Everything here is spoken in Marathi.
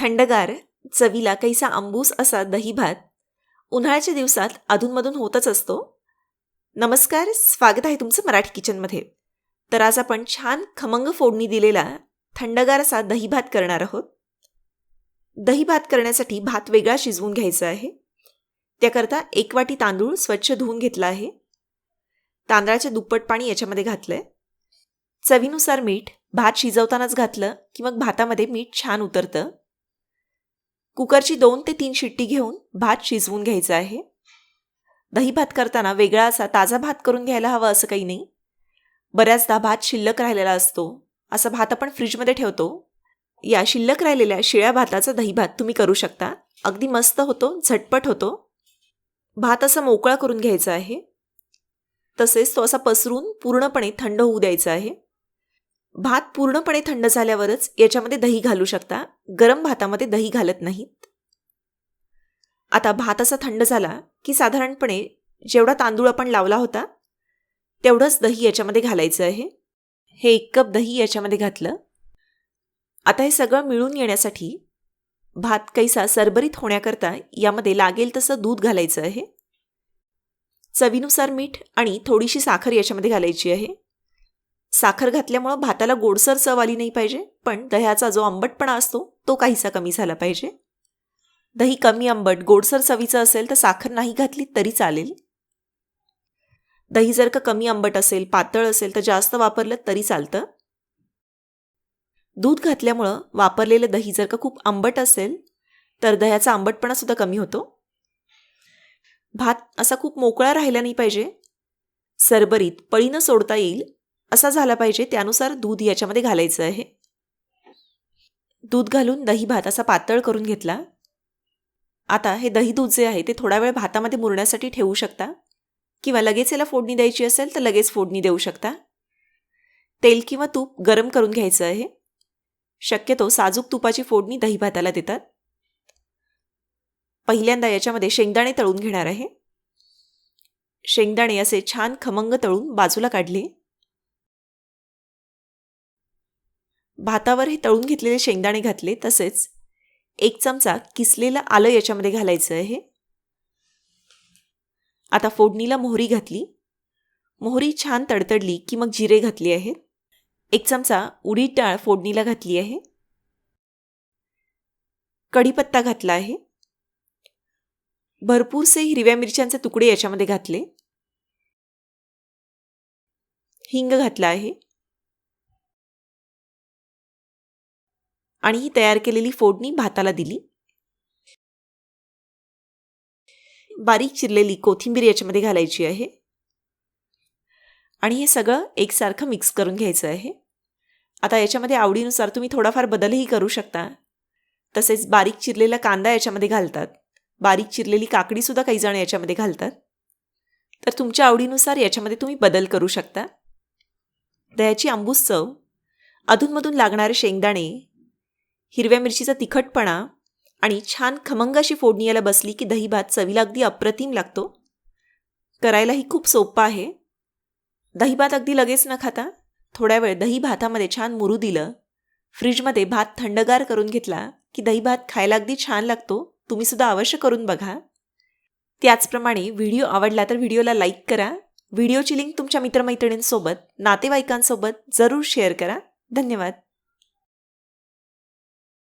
थंडगार चवीला काहीसा आंबूस असा दही भात उन्हाळ्याच्या दिवसात अधूनमधून होतच असतो. नमस्कार स्वागत आहे तुमचं मराठी किचनमध्ये. तर आज आपण छान खमंग फोडणी दिलेला थंडगार असा दही भात करणार आहोत. दही भात करण्यासाठी भात वेगळा शिजवून घ्यायचा आहे. त्याकरता एक वाटी तांदूळ स्वच्छ धुवून घेतला आहे. तांदळाचे दुप्पट पाणी याच्यामध्ये घातलं आहे चवीनुसार मीठ भात शिजवतानाच घातलं की मग भातामध्ये मीठ छान उतरतं. कुकरची दोन ते तीन शिट्टी घेऊन भात शिजवून घ्यायचा आहे. दही भात करताना वेगळा असा ताजा भात करून घ्यायला हवा असं काही नाही. बऱ्याचदा भात शिल्लक राहिलेला असतो. असा भात आपण फ्रीजमध्ये ठेवतो. या शिल्लक राहिलेल्या शिळ्या भाताचा दही भात तुम्ही करू शकता. अगदी मस्त होतो झटपट होतो. भात असा मोकळा करून घ्यायचा आहे. तसेच तो असा पसरून पूर्णपणे थंड होऊ द्यायचा आहे. भात पूर्णपणे थंड झाल्यावरच याच्यामध्ये दही घालू शकता. गरम भातामध्ये दही घालत नाहीत. आता भात असा थंड झाला की साधारणपणे जेवढा तांदूळ आपण लावला होता तेवढंच दही याच्यामध्ये घालायचं आहे. हे एक कप दही याच्यामध्ये घातलं. आता हे सगळं मिळून येण्यासाठी भात कैसा सरबरीत होण्याकरता यामध्ये लागेल तसं दूध घालायचं आहे. चवीनुसार मीठ आणि थोडीशी साखर याच्यामध्ये घालायची आहे. साखर घातल्यामुळं भाताला गोडसर चव आली नाही पाहिजे. पण दह्याचा जो आंबटपणा असतो तो काहीसा कमी झाला पाहिजे. दही कमी आंबट गोडसर चवीचं असेल तर साखर नाही घातली तरी चालेल. दही जर का कमी आंबट असेल पातळ असेल तर जास्त वापरलं तरी चालतं. दूध घातल्यामुळं वापरलेलं दही जर का खूप आंबट असेल तर दह्याचा आंबटपणा सुद्धा कमी होतो. भात असा खूप मोकळा राहिला नाही पाहिजे. सरबरीत पळीनं सोडता येईल असा झाला पाहिजे त्यानुसार दूध याच्यामध्ये घालायचं आहे. दूध घालून दही भात असा पातळ करून घेतला. आता हे दही दूध जे आहे ते थोडा वेळ भातामध्ये मुरण्यासाठी ठेवू शकता. किंवा लगेच याला फोडणी द्यायची असेल तर लगेच फोडणी देऊ शकता. तेल किंवा तूप गरम करून घ्यायचं आहे. शक्यतो साजूक तुपाची फोडणी दही भाताला देतात. पहिल्यांदा याच्यामध्ये शेंगदाणे तळून घेणार आहे. शेंगदाणे असे छान खमंग तळून बाजूला काढले. भातावर हे तळून घेतलेले शेंगदाणे घातले तसेच एक चमचा किसलेलं आलं याच्यामध्ये घालायचं आहे आता फोडणीला मोहरी घातली. मोहरी छान तडतडली की मग जिरे घातले आहेत एक चमचा उडीद डाळ फोडणीला घातली आहे. कढीपत्ता घातला आहे. भरपूरसे हिरव्या मिरच्यांचे तुकडे याच्यामध्ये घातले. हिंग घातला आहे. आणि ही तयार केलेली फोडणी भाताला दिली. बारीक चिरलेली कोथिंबीर याच्यामध्ये घालायची आहे. आणि हे सगळं एकसारखं मिक्स करून घ्यायचं आहे. आता याच्यामध्ये आवडीनुसार तुम्ही थोडाफार बदलही करू शकता. तसेच बारीक चिरलेला कांदा याच्यामध्ये घालतात. बारीक चिरलेली काकडीसुद्धा काही जण याच्यामध्ये घालतात. तर तुमच्या आवडीनुसार याच्यामध्ये तुम्ही बदल करू शकता. दह्याची आंबूस चव अधूनमधून लागणारे शेंगदाणे हिरव्या मिरचीचा तिखटपणा आणि छान खमंग अशी फोडणी याला बसली की दही भात चवीला अगदी अप्रतिम लागतो. करायलाही खूप सोपं आहे. दही भात अगदी लगेच न खाता थोड्या वेळ दही भातामध्ये छान मुरू दिलं. फ्रीजमध्ये भात थंडगार करून घेतला की दही भात खायला अगदी छान लागतो. तुम्हीसुद्धा अवश्य करून बघा. त्याचप्रमाणे व्हिडिओ आवडला तर व्हिडिओला लाईक करा. व्हिडिओची लिंक तुमच्या मित्रमैत्रिणींसोबत नातेवाईकांसोबत जरूर शेअर करा. धन्यवाद.